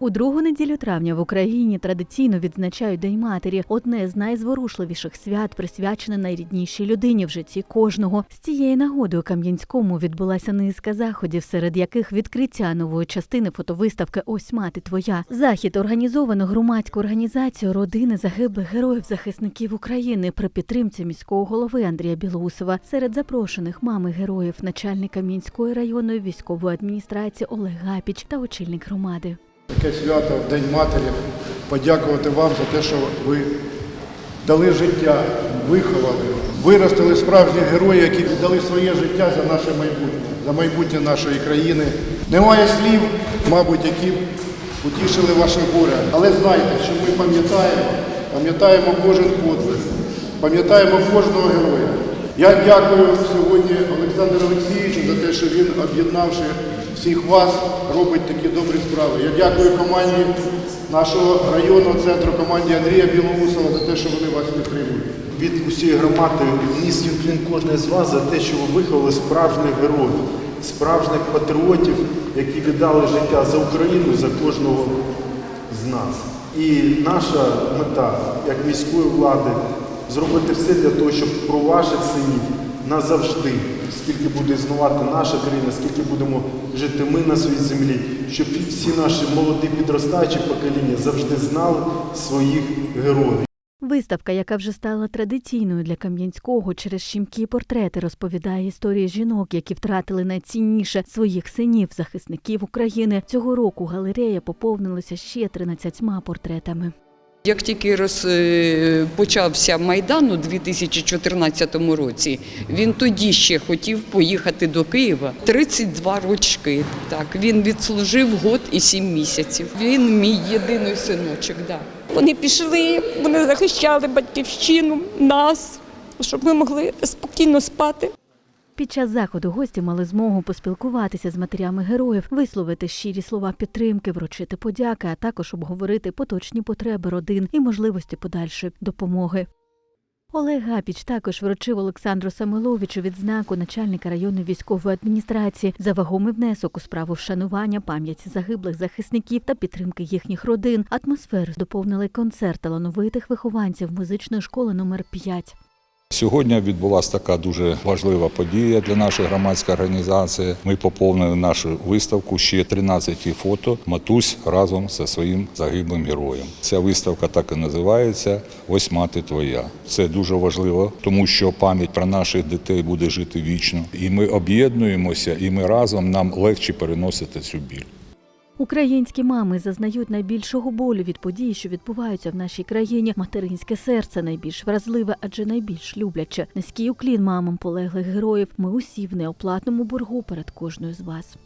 У другу неділю травня в Україні традиційно відзначають День матері, одне з найзворушливіших свят, присвячене найріднішій людині в житті кожного. З цієї нагоди у Кам'янському відбулася низка заходів, серед яких відкриття нової частини фотовиставки Ось мати твоя. Захід організовано громадську організацію родини загиблих героїв захисників України при підтримці міського голови Андрія Білоусова. Серед запрошених мами героїв, начальник Кам'янської районної військової адміністрації Олег Гапіч та очільник громади. Таке свято в День Матері. Подякувати вам за те, що ви дали життя, виховали, виростили справжніх героїв, які віддали своє життя за наше майбутнє, за майбутнє нашої країни. Немає слів, мабуть, які утішили ваше горе. Але знайте, що ми пам'ятаємо, пам'ятаємо кожен подвиг, пам'ятаємо кожного героя. Я дякую сьогодні Олександру Олексійовичу за те, що він, об'єднавши всіх вас, робить такі добрі справи. Я дякую команді нашого районного центру, команді Андрія Білоусова за те, що вони вас підтримують. від усієї громади низький вклін кожної з вас за те, що ви виховали справжніх героїв, справжніх патріотів, які віддали життя за Україну, за кожного з нас. І наша мета, як міської влади, зробити все для того, щоб про ваших синів назавжди, скільки буде існувати наша країна, скільки будемо жити ми на своїй землі, щоб всі наші молоді підростаючі покоління завжди знали своїх героїв. Виставка, яка вже стала традиційною для Кам'янського через щімкі портрети, розповідає історії жінок, які втратили найцінніше своїх синів, захисників України. Цього року галерея поповнилася ще 13 портретами. Як тільки розпочався Майдан у 2014 році, він тоді ще хотів поїхати до Києва. 32 рочки. Так, він відслужив год і 7 місяців. Він мій єдиний синочок. Да. Вони пішли, вони захищали батьківщину, нас, щоб ми могли спокійно спати. Під час заходу гості мали змогу поспілкуватися з матерями героїв, висловити щирі слова підтримки, вручити подяки, а також обговорити поточні потреби родин і можливості подальшої допомоги. Олег Гапіч також вручив Олександру Самиловичу відзнаку начальника районної військової адміністрації за вагомий внесок у справу вшанування пам'яті загиблих захисників та підтримки їхніх родин. Атмосферу доповнили концерт талановитих вихованців музичної школи номер 5 Сьогодні відбулася така дуже важлива подія для нашої громадської організації. Ми поповнили нашу виставку ще 13 фото матусь разом зі своїм загиблим героєм. Ця виставка так і називається Ось мати твоя. Це дуже важливо, тому що пам'ять про наших дітей буде жити вічно. І ми об'єднуємося, і ми разом нам легше переносити цю біль. Українські мами зазнають найбільшого болю від подій, що відбуваються в нашій країні. Материнське серце найбільш вразливе, адже найбільш любляче. Низький уклін мамам полеглих героїв. Ми усі в неоплатному боргу перед кожною з вас.